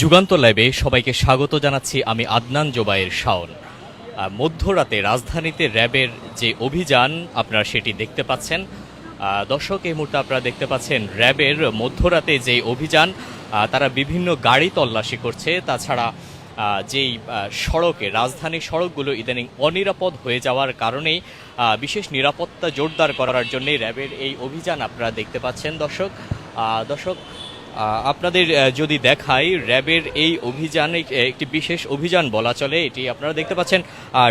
যুগান্ত ল্যাবে সবাইকে স্বাগত জানাচ্ছি আমি আদনান জোবায়ের শাওন। মধ্যরাতে রাজধানীতে র্যাবের যে অভিযান, আপনারা সেটি দেখতে পাচ্ছেন। দর্শক, এই মুহূর্তে আপনারা দেখতে পাচ্ছেন র্যাবের মধ্যরাতে যে অভিযান তারা বিভিন্ন গাড়ি তল্লাশি করছে। তাছাড়া যেই সড়কে রাজধানীর সড়কগুলো ইদানিং অনিরাপদ হয়ে যাওয়ার কারণেই বিশেষ নিরাপত্তা জোরদার করার জন্যই র্যাবের এই অভিযান আপনারা দেখতে পাচ্ছেন। দর্শক দর্শক আপনাদের যদি দেখাই, র্যাবের এই অভিযান একটি বিশেষ অভিযান বলা চলে, এটি আপনারা দেখতে পাচ্ছেন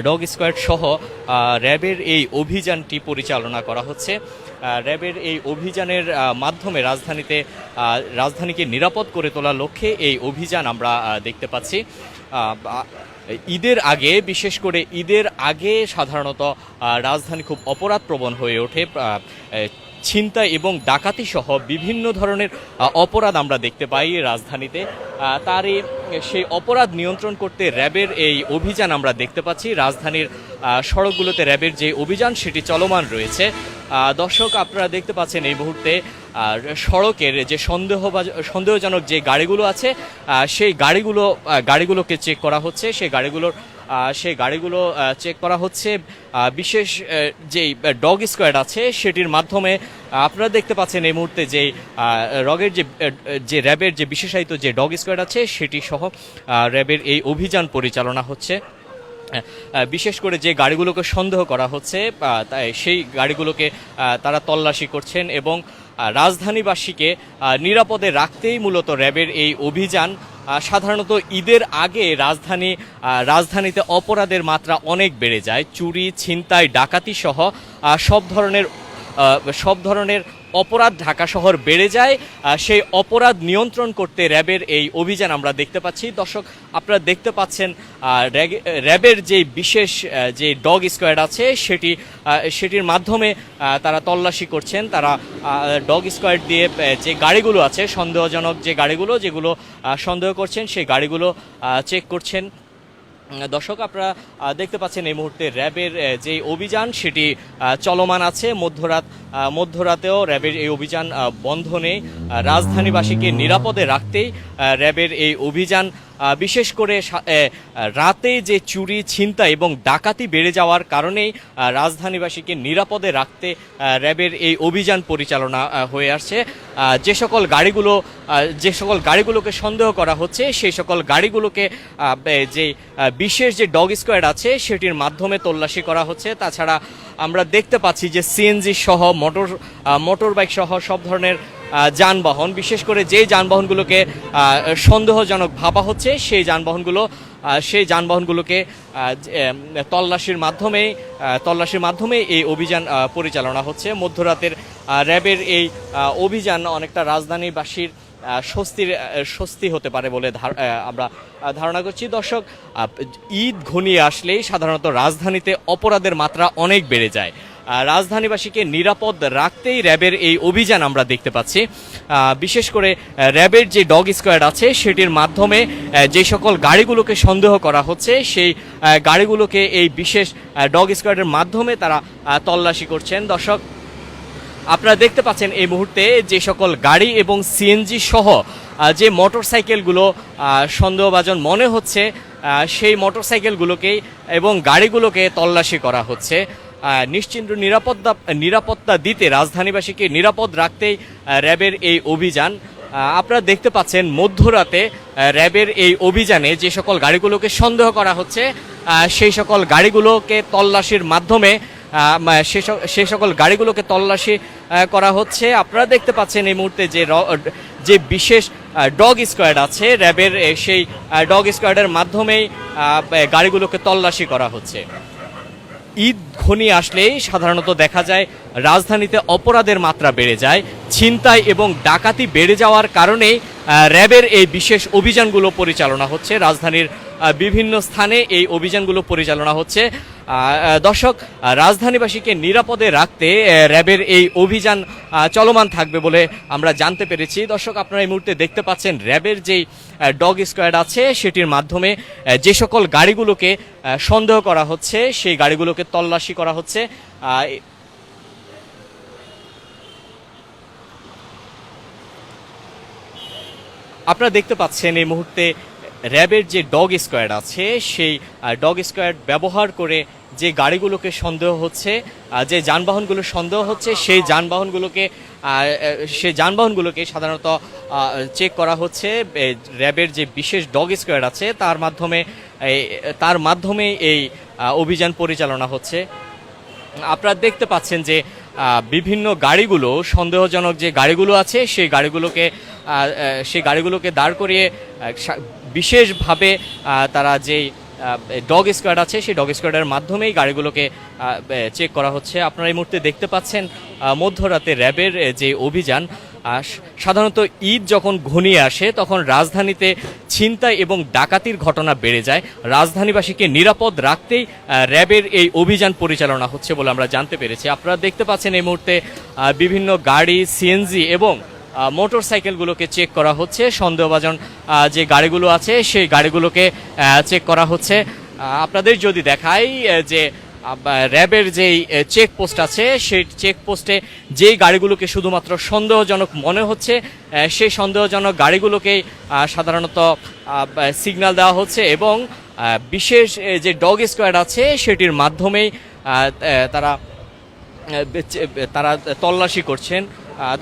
ডগ স্কোয়াড সহ র্যাবের এই অভিযানটি পরিচালনা করা হচ্ছে। র্যাবের এই অভিযানের মাধ্যমে রাজধানীতে রাজধানীকে নিরাপদ করে তোলার লক্ষ্যে এই অভিযান আমরা দেখতে পাচ্ছি। ঈদের আগে, বিশেষ করে ঈদের আগে সাধারণত রাজধানী খুব অপরাধপ্রবণ হয়ে ওঠে। ছিনতাই এবং ডাকাতি সহ বিভিন্ন ধরনের অপরাধ আমরা দেখতে পাই রাজধানীতে। তারই, সেই অপরাধ নিয়ন্ত্রণ করতে র্যাবের এই অভিযান আমরা দেখতে পাচ্ছি। রাজধানীর সড়কগুলোতে র্যাবের যে অভিযান, সেটি চলমান রয়েছে। দর্শক, আপনারা দেখতে পাচ্ছেন এই মুহূর্তে সড়কের যে সন্দেহ সন্দেহজনক যে গাড়িগুলো আছে সেই গাড়িগুলো গাড়িগুলোকে চেক করা হচ্ছে। সেই গাড়িগুলোর সেই গাড়িগুলো চেক করা হচ্ছে। বিশেষ যেই ডগ স্কোয়াড আছে, সেটির মাধ্যমে আপনারা দেখতে পাচ্ছেন এই মুহূর্তে যে রগের যে যে র্যাবের যে বিশেষায়িত যে ডগ স্কোয়াড আছে, সেটি সহ র্যাবের এই অভিযান পরিচালনা হচ্ছে। বিশেষ করে যে গাড়িগুলোকে সন্দেহ করা হচ্ছে তাই সেই গাড়িগুলোকে তারা তল্লাশি করছেন এবং রাজধানীবাসীকে নিরাপদে রাখতেই মূলত র্যাবের এই অভিযান সাধারণত ঈদের আগে রাজধানী রাজধানীতে অপরাধের মাত্রা অনেক বেড়ে যায়। চুরি, ছিনতাই ডাকাতি সহ সব ধরনের সব ধরনের অপরাধ ঢাকা শহর বেড়ে যায় সেই অপরাধ নিয়ন্ত্রণ করতে র্যাবের এই অভিযান আমরা দেখতে পাচ্ছি। দর্শক, আপনারা দেখতে পাচ্ছেন র্যাবের যে বিশেষ যে ডগ স্কোয়াড আছে, সেটি সেটির মাধ্যমে তারা তল্লাশি করছেন। তারা ডগ স্কোয়াড দিয়ে যে গাড়িগুলো আছে, সন্দেহজনক যে গাড়িগুলো, যেগুলো সন্দেহ করছেন, সেই গাড়িগুলো চেক করছেন। দর্শক, আপনারা দেখতে পাচ্ছেন এই মুহূর্তে র্যাবের যে অভিযান, সেটি চলমান আছে। মধ্যরাত মধ্যরাতেও র্যাবের এই অভিযান বন্ধ নেই। রাজধানীবাসীকে নিরাপদে রাখতেই র্যাবের এই অভিযান বিশেষ করে রাতে যে চুরি ছিনতা এবং ডাকাতি বেড়ে যাওয়ার কারণেই রাজধানীবাসীকে নিরাপদে রাখতে র্যাবের এই অভিযান পরিচালনা হয়ে আসছে। যে সকল গাড়িগুলো যে সকল গাড়িগুলোকে সন্দেহ করা হচ্ছে, সেই সকল গাড়িগুলোকে যে বিশেষ যে ডগ স্কোয়াড আছে, সেটির মাধ্যমে তল্লাশি করা হচ্ছে। তাছাড়া আমরা দেখতে পাচ্ছি যে সিএনজি সহ, মোটর মোটর বাইক সহ সব ধরনের যানবাহন, বিশেষ করে যে যানবাহনগুলোকে সন্দেহজনক ভাবা হচ্ছে, সেই যানবাহনগুলো সেই যানবাহনগুলোকে তল্লাশির মাধ্যমে তল্লাশির মাধ্যমে এই অভিযান পরিচালনা হচ্ছে। মধ্যরাতের র্যাবের এই অভিযান অনেকটা রাজধানীবাসীর স্বস্তির স্বস্তি হতে পারে বলে আমরা ধারণা করছি। দর্শক ঈদ ঘনিয়ে আসলেই সাধারণত রাজধানীতে অপরাধের মাত্রা অনেক বেড়ে যায়। রাজধানীবাসীকে নিরাপদ রাখতেই র্যাবের এই অভিযান আমরা দেখতে পাচ্ছি। বিশেষ করে র্যাবের যে ডগ স্কোয়াড আছে, সেটির মাধ্যমে যে সকল গাড়িগুলোকে সন্দেহ করা হচ্ছে, সেই গাড়িগুলোকে এই বিশেষ ডগ স্কোয়াডের মাধ্যমে তারা তল্লাশি করছেন। দর্শক আপনারা দেখতে পাচ্ছেন এই মুহূর্তে যে সকল গাড়ি এবং সিএনজি সহ যে মোটরসাইকেলগুলো আহ, সন্দেহভাজন মনে হচ্ছে সেই মোটরসাইকেলগুলোকেই এবং গাড়িগুলোকে তল্লাশি করা হচ্ছে। নিশ্চিন্ত নিরাপত্তা নিরাপত্তা দিতে রাজধানীবাসীকে নিরাপদ রাখতেই র্যাবের এই অভিযান। আপনারা দেখতে পাচ্ছেন মধ্যরাতে র্যাবের এই অভিযানে যে সকল গাড়িগুলোকে সন্দেহ করা হচ্ছে সেই সকল গাড়িগুলোকে তল্লাশির মাধ্যমে সে সকল গাড়িগুলোকে তল্লাশি করা হচ্ছে। আপনারা দেখতে পাচ্ছেন এই মুহূর্তে যে যে বিশেষ ডগ স্কোয়াড আছে, র্যাবের সেই ডগ স্কোয়াডের মাধ্যমেই গাড়িগুলোকে তল্লাশি করা হচ্ছে। ঈদ ঘনিয়ে আসলেই সাধারণত দেখা যায়, রাজধানীতে অপরাধের মাত্রা বেড়ে যায়। ছিনতাই এবং ডাকাতি বেড়ে যাওয়ার কারণেই র্যাবের এই বিশেষ অভিযানগুলো পরিচালনা হচ্ছে। রাজধানীর বিভিন্ন স্থানে এই অভিযানগুলো পরিচালনা হচ্ছে। দর্শক রাজধানীবাসীকে নিরাপদে রাখতে র্যাবের এই অভিযান চলমান থাকবে বলে আমরা জানতে পেরেছি। দর্শক, আপনারা এই মুহূর্তে দেখতে পাচ্ছেন র্যাবের যেই ডগ স্কোয়াড আছে, সেটির মাধ্যমে যে সকল গাড়িগুলোকে সন্দেহ করা হচ্ছে, সেই গাড়িগুলোকে তল্লাশি করা হচ্ছে। আপনারা দেখতে পাচ্ছেন এই মুহূর্তে র্যাবের যে ডগ স্কোয়াড আছে, সেই ডগ স্কোয়াড ব্যবহার করে যে গাড়িগুলোকে সন্দেহ হচ্ছে যে যানবাহনগুলো সন্দেহ হচ্ছে, সেই যানবাহনগুলোকে সেই যানবাহনগুলোকে সাধারণত চেক করা হচ্ছে। র্যাবের যে বিশেষ ডগ স্কোয়াড আছে, তার মাধ্যমে তার মাধ্যমে এই অভিযান পরিচালনা হচ্ছে। আপনারা দেখতে পাচ্ছেন যে বিভিন্ন গাড়িগুলো, সন্দেহজনক যে গাড়িগুলো আছে, সেই গাড়িগুলোকে সেই গাড়িগুলোকে দাঁড় করিয়ে বিশেষভাবে তারা যেই ডগ স্কোয়াড আছে, সেই ডগ স্কোয়াডের মাধ্যমেই গাড়িগুলোকে চেক করা হচ্ছে। আপনারা এই মুহূর্তে দেখতে পাচ্ছেন মধ্যরাতে র্যাবের যে অভিযান সাধারণত ঈদ যখন ঘনিয়ে আসে, তখন রাজধানীতে ছিনতাই এবং ডাকাতির ঘটনা বেড়ে যায়। রাজধানীবাসীকে নিরাপদ রাখতেই র্যাবের এই অভিযান পরিচালনা হচ্ছে বলে আমরা জানতে পেরেছি। আপনারা দেখতে পাচ্ছেন এই মুহূর্তে বিভিন্ন গাড়ি সিএনজি এবং মোটর সাইকেলগুলোকে চেক করা হচ্ছে। সন্দেহভাজন যে গাড়িগুলো আছে, সেই গাড়িগুলোকে চেক করা হচ্ছে। আপনাদের যদি দেখাই যে র্যাবের যেই চেক পোস্ট আছে, সেই চেকপোস্টে যেই গাড়িগুলোকে শুধুমাত্র সন্দেহজনক মনে হচ্ছে সেই সন্দেহজনক গাড়িগুলোকেই সাধারণত সিগন্যাল দেওয়া হচ্ছে এবং বিশেষ যে ডগ স্কোয়াড আছে, সেটির মাধ্যমেই তারা তারা তল্লাশি করছেন।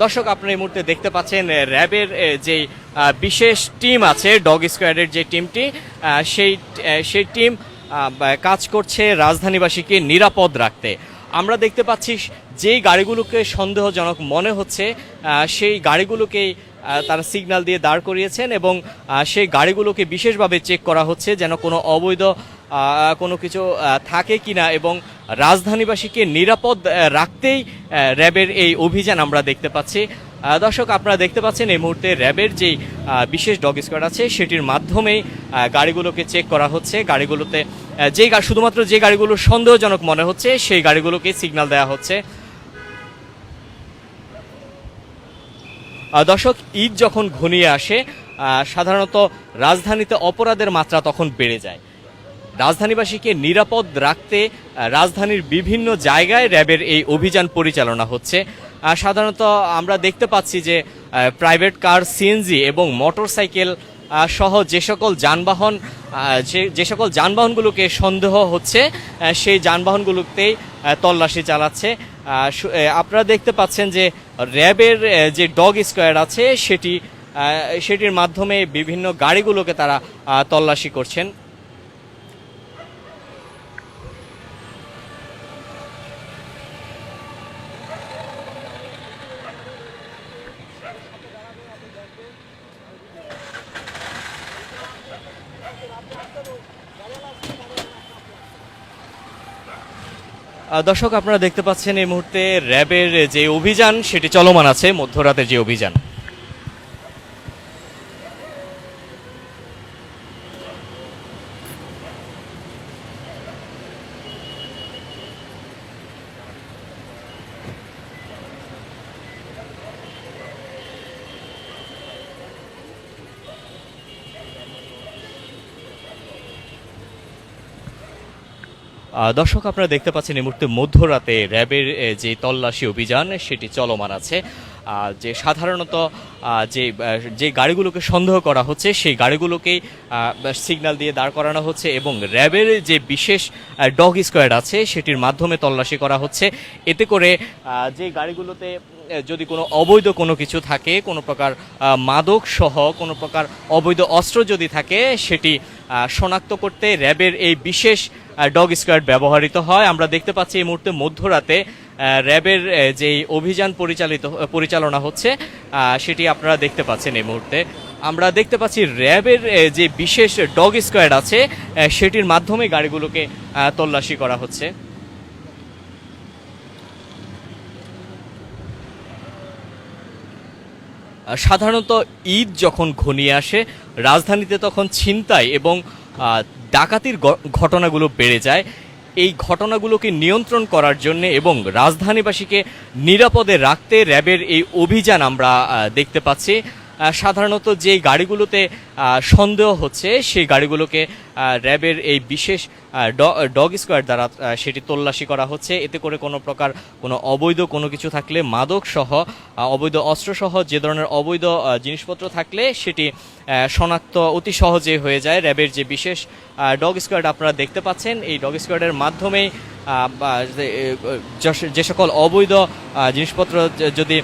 দর্শক, আপনারা এই মুহূর্তে দেখতে পাচ্ছেন র্যাবের যে বিশেষ টিম আছে, ডগ স্কোয়াডের যে টিমটি সেই সেই টিম কাজ করছে রাজধানীবাসীকে নিরাপদ রাখতে। আমরা দেখতে পাচ্ছি যেই গাড়িগুলোকে সন্দেহজনক মনে হচ্ছে সেই গাড়িগুলোকেই তারা সিগন্যাল দিয়ে দাঁড় করিয়েছেন এবং সেই গাড়িগুলোকে বিশেষভাবে চেক করা হচ্ছে যেন কোনো অবৈধ কোনো কিছু থাকে কিনা এবং রাজধানীবাসীকে নিরাপদ রাখতেই র্যাবের এই অভিযান আমরা দেখতে পাচ্ছি। দর্শক, আপনারা দেখতে পাচ্ছেন এই মুহূর্তে র্যাবের যেই বিশেষ ডগ স্কোয়াড আছে, সেটির মাধ্যমেই গাড়িগুলোকে চেক করা হচ্ছে। গাড়িগুলোতে যে শুধুমাত্র যে গাড়িগুলো সন্দেহজনক মনে হচ্ছে, সেই গাড়িগুলোকে সিগন্যাল দেওয়া হচ্ছে। দর্শক, ঈদ যখন ঘনিয়ে আসে সাধারণত রাজধানীতে অপরাধের মাত্রা তখন বেড়ে যায়। রাজধানীবাসীকে নিরাপদ রাখতে রাজধানীর বিভিন্ন জায়গায় র্যাবের এই অভিযান পরিচালনা হচ্ছে। সাধারণত আমরা দেখতে পাচ্ছি যে প্রাইভেট কার, সিএনজি এবং মোটরসাইকেল সহ যে সকল যানবাহন যে সকল যানবাহনগুলোকে সন্দেহ হচ্ছে সেই যানবাহনগুলোতেই তল্লাশি চালাচ্ছে। আপনারা দেখতে পাচ্ছেন যে, র্যাবের যে ডগ স্কোয়াড আছে, সেটি সেটির মাধ্যমে বিভিন্ন গাড়িগুলোকে তারা তল্লাশি করছেন। দর্শক, আপনারা দেখতে পাচ্ছেন এই মুহূর্তে র্যাবের যে অভিযান, সেটি চলমান আছে, মধ্যরাতের যে অভিযান। দর্শক, আপনারা দেখতে পাচ্ছেন এই মুহূর্তে মধ্যরাতে র্যাবের যে তল্লাশি অভিযান, সেটি চলমান আছে। যে সাধারণত যে যে গাড়িগুলোকে সন্দেহ করা হচ্ছে, সেই গাড়িগুলোকেই সিগন্যাল দিয়ে দাঁড় করানো হচ্ছে এবং র্যাবের যে বিশেষ ডগ স্কোয়াড আছে, সেটির মাধ্যমে তল্লাশি করা হচ্ছে। এতে করে যে গাড়িগুলোতে যদি কোনো অবৈধ কোনো কিছু থাকে, কোনো প্রকার মাদক সহ কোনো প্রকার অবৈধ অস্ত্র যদি থাকে, সেটি শনাক্ত করতে র্যাবের এই বিশেষ ডগ স্কোয়াড ব্যবহৃত হয়। আমরা দেখতে পাচ্ছি এই মুহূর্তে মধ্যরাতে র্যাবের যেই অভিযান পরিচালিত পরিচালনা হচ্ছে সেটি আপনারা দেখতে পাচ্ছেন এই মুহূর্তে। আমরা দেখতে পাচ্ছি র্যাবের যে বিশেষ ডগ স্কোয়াড আছে সেটির মাধ্যমে গাড়িগুলোকে তল্লাশি করা হচ্ছে। সাধারণত ঈদ যখন ঘনিয়ে আসে, রাজধানীতে তখন ছিনতাই এবং ডাকাতির ঘটনাগুলো বেড়ে যায়। এই ঘটনাগুলোকে নিয়ন্ত্রণ করার জন্য এবং রাজধানীবাসীকে নিরাপদে রাখতে র্যাবের এই অভিযান আমরা দেখতে পাচ্ছি। সাধারণত যে গাড়িগুলোতে সন্দেহ হচ্ছে সেই গাড়িগুলোকে র্যাবের এই বিশেষ ডগ স্কোয়াড দ্বারা সেটি তল্লাশি করা হচ্ছে। এতে করে কোনো প্রকার কোনো অবৈধ কোনো কিছু থাকলে মাদক সহ অবৈধ অস্ত্র সহ যে ধরনের অবৈধ জিনিসপত্র থাকলে সেটি শনাক্ত অতি সহজে হয়ে যায়। র্যাবের যে বিশেষ ডগ স্কোয়াড আপনারা দেখতে পাচ্ছেন, এই ডগ স্কোয়াডের মাধ্যমেই যে সকল অবৈধ জিনিসপত্র যদি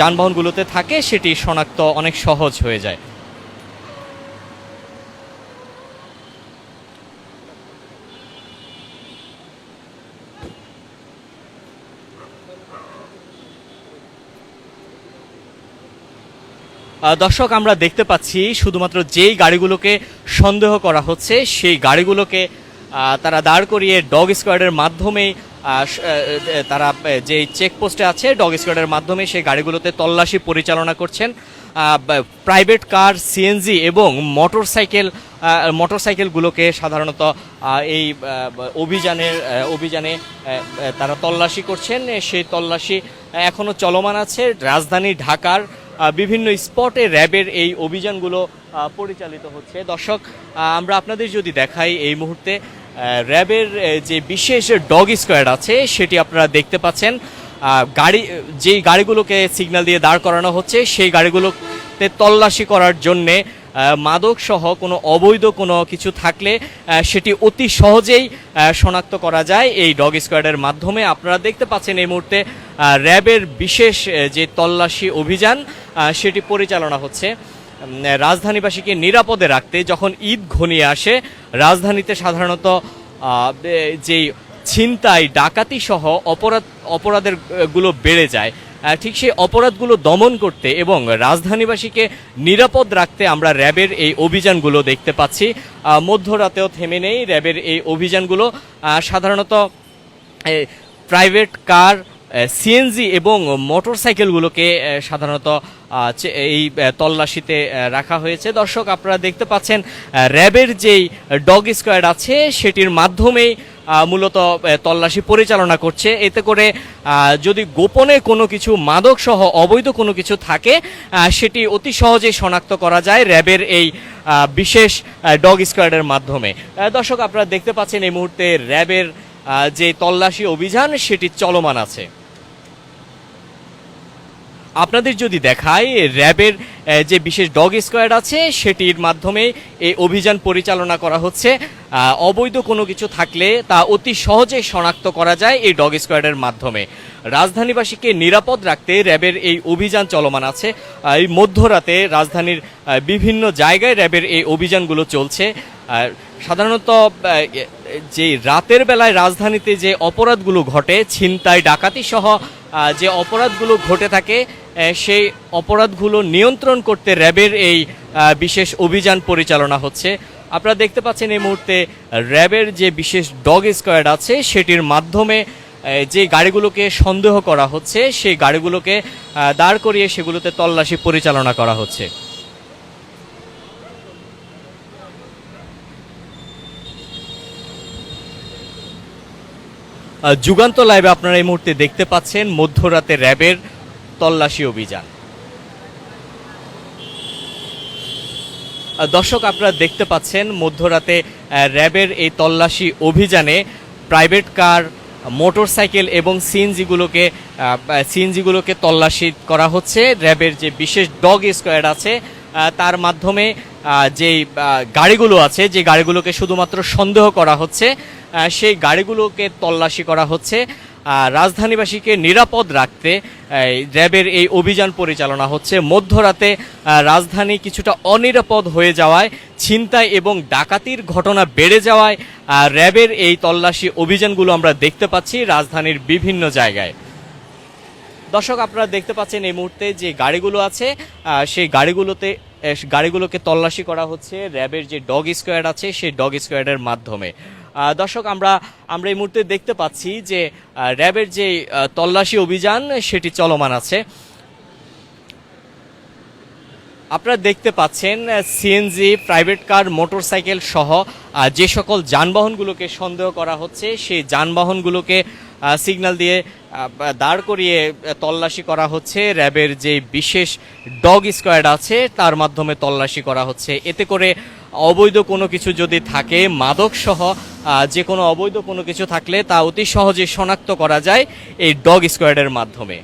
যানবাহনগুলোতে থাকে, সেটি শনাক্ত অনেক সহজ হয়ে যায়। দর্শক, আমরা দেখতে পাচ্ছি শুধুমাত্র যেই গাড়িগুলোকে সন্দেহ করা হচ্ছে, সেই গাড়িগুলোকে তারা দাঁড় করিয়ে ডগ স্কোয়াডের মাধ্যমেই তারা যে চেকপোস্টে আছে, ডগ স্কোয়াডের মাধ্যমে সেই গাড়িগুলোতে তল্লাশি পরিচালনা করছেন প্রাইভেট কার সিএনজি এবং মোটর সাইকেল মোটর সাইকেলগুলোকে সাধারণত এই অভিযানের অভিযানে তারা তল্লাশি করছেন। সেই তল্লাশি এখনও চলমান আছে। রাজধানী ঢাকার বিভিন্ন স্পটে র্যাবের এই অভিযানগুলো পরিচালিত হচ্ছে। দর্শক আমরা আপনাদের যদি দেখাই এই মুহূর্তে র্যাবের যে বিশেষ ডগ স্কোয়াড আছে, সেটি আপনারা দেখতে পাচ্ছেন। গাড়ি, যেই গাড়িগুলোকে সিগন্যাল দিয়ে দাঁড় করানো হচ্ছে, সেই গাড়িগুলোতে তল্লাশি করার জন্যে আহ, মাদক সহ কোনো অবৈধ কোনো কিছু থাকলে সেটি অতি সহজেই শনাক্ত করা যায় এই ডগ স্কোয়াডের মাধ্যমে। আপনারা দেখতে পাচ্ছেন এই মুহূর্তে র্যাবের বিশেষ যে তল্লাশি অভিযান সেটি পরিচালনা হচ্ছে। রাজধানীবাসীকে নিরাপদে রাখতে যখন ঈদ ঘনিয়ে আসে রাজধানীতে সাধারণত যেই ছিনতাই ডাকাতি সহ অপরাধ অপরাধেরগুলো বেড়ে যায়। ঠিক সেই অপরাধগুলো দমন করতে এবং রাজধানীবাসীকে নিরাপদ রাখতে আমরা র্যাবের এই অভিযানগুলো দেখতে পাচ্ছি। মধ্যরাতেও থেমে নেই র্যাবের এই অভিযানগুলো। সাধারণত প্রাইভেট কার সিএনজি এবং মোটর সাইকেলগুলোকে সাধারণত এই তল্লাশিতে রাখা হয়েছে। দর্শক, আপনারা দেখতে পাচ্ছেন র্যাবের যেই ডগ স্কোয়াড আছে, সেটির মাধ্যমেই মূলত তল্লাশি পরিচালনা করছে। এতে করে যদি গোপনে কোনো কিছু মাদক সহ অবৈধ কোনো কিছু থাকে সেটি অতি সহজেই শনাক্ত করা যায় র্যাবের এই বিশেষ ডগ স্কোয়াডের মাধ্যমে। দর্শক, আপনারা দেখতে পাচ্ছেন এই মুহূর্তে র্যাবের যে তল্লাশি অভিযান, সেটি চলমান আছে। আপনাদের যদি দেখায় র্যাবের যে বিশেষ ডগ স্কোয়াড আছে, সেটির মাধ্যমে এই অভিযান পরিচালনা করা হচ্ছে অবৈধ কোনো কিছু থাকলে তা অতি সহজে শনাক্ত করা যায় এই ডগ স্কোয়াডের মাধ্যমে। রাজধানীবাসীকে নিরাপদ রাখতে র্যাবের এই অভিযান চলমান আছে। এই মধ্যরাতে রাজধানীর বিভিন্ন জায়গায় র্যাবের এই অভিযানগুলো চলছে। সাধারণত যে রাতের বেলায় রাজধানীতে যে অপরাধগুলো ঘটে, ছিনতাই ডাকাতি সহ যে অপরাধগুলো ঘটে থাকে সেই অপরাধগুলো নিয়ন্ত্রণ করতে র্যাবের এই বিশেষ অভিযান পরিচালনা হচ্ছে। আপনারা দেখতে পাচ্ছেন এই মুহূর্তে র্যাবের যে বিশেষ ডগ স্কোয়াড আছে, সেটির মাধ্যমে যে গাড়িগুলোকে সন্দেহ করা হচ্ছে, সেই গাড়িগুলোকে দাঁড় করিয়ে সেগুলোতে তল্লাশি পরিচালনা করা হচ্ছে। যুগান্ত লাইভে আপনারা এই মুহূর্তে দেখতে পাচ্ছেন মধ্যরাতে র্যাবের তল্লাশি অভিযান। দর্শক, আপনারা দেখতে পাচ্ছেন মধ্যরাতে র্যাবের এই তল্লাশি অভিযানে প্রাইভেট কার, মোটরসাইকেল এবং সিএনজিগুলোকে সিএনজিগুলোকে তল্লাশি করা হচ্ছে। র্যাবের যে বিশেষ ডগ স্কোয়াড আছে তার মাধ্যমে যেই গাড়িগুলো আছে, যে গাড়িগুলোকে শুধুমাত্র সন্দেহ করা হচ্ছে সেই গাড়িগুলোকে তল্লাশি করা হচ্ছে। রাজধানীবাসীকে নিরাপদ রাখতে র্যাবের এই অভিযান পরিচালনা হচ্ছে। মধ্যরাতে রাজধানী কিছুটা অনিরাপদ হয়ে যাওয়ায়, ছিনতাই এবং ডাকাতির ঘটনা বেড়ে যাওয়ায় র্যাবের এই তল্লাশি অভিযানগুলো আমরা দেখতে পাচ্ছি রাজধানীর বিভিন্ন জায়গায়। দর্শক, আপনারা দেখতে পাচ্ছেন এই মুহূর্তে যে গাড়িগুলো আছে সেই গাড়িগুলোতে গাড়িগুলোকে তল্লাশি করা হচ্ছে। র্যাবের যে ডগ স্কোয়াড আছে, সেই ডগ স্কোয়াডের মাধ্যমে। দর্শক, আমরা আমরা এই মুহূর্তে দেখতে পাচ্ছি যে র্যাবের যে তল্লাশি অভিযান, সেটি চলমান আছে। আপনারা দেখতে পাচ্ছেন সিএনজি প্রাইভেট কার মোটরসাইকেল সহ যে সকল যানবাহনগুলোকে সন্দেহ করা হচ্ছে, সেই যানবাহনগুলোকে সিগন্যাল দিয়ে দাঁড় করিয়ে তল্লাশি করা হচ্ছে। র্যাবের যে বিশেষ ডগ স্কোয়াড আছে, তার মাধ্যমে তল্লাশি করা হচ্ছে। এতে করে অবৈধ কোনো কিছু যদি থাকে, মাদক সহ যে কোনো অবৈধ কোনো কিছু থাকলে তা অতি সহজে শনাক্ত করা যায় এই ডগ স্কোয়াডের মাধ্যমে।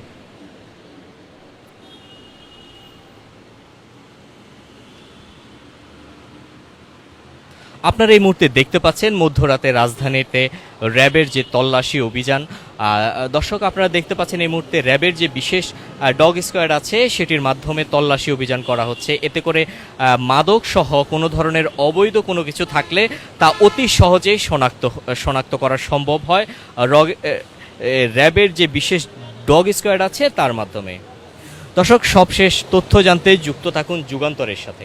আপনারা এই মুহূর্তে দেখতে পাচ্ছেন মধ্যরাতে রাজধানীতে র্যাবের যে তল্লাশি অভিযান দর্শক, আপনারা দেখতে পাচ্ছেন এই মুহূর্তে র্যাবের যে বিশেষ ডগ স্কোয়াড আছে, সেটির মাধ্যমে তল্লাশি অভিযান করা হচ্ছে। এতে করে মাদক সহ কোনো ধরনের অবৈধ কোনো কিছু থাকলে তা অতি সহজেই শনাক্ত শনাক্ত করা সম্ভব হয়। র্যাবের যে বিশেষ ডগ স্কোয়াড আছে, তার মাধ্যমে। দর্শক, সবশেষ তথ্য জানতে যুক্ত থাকুন যুগান্তরের সাথে।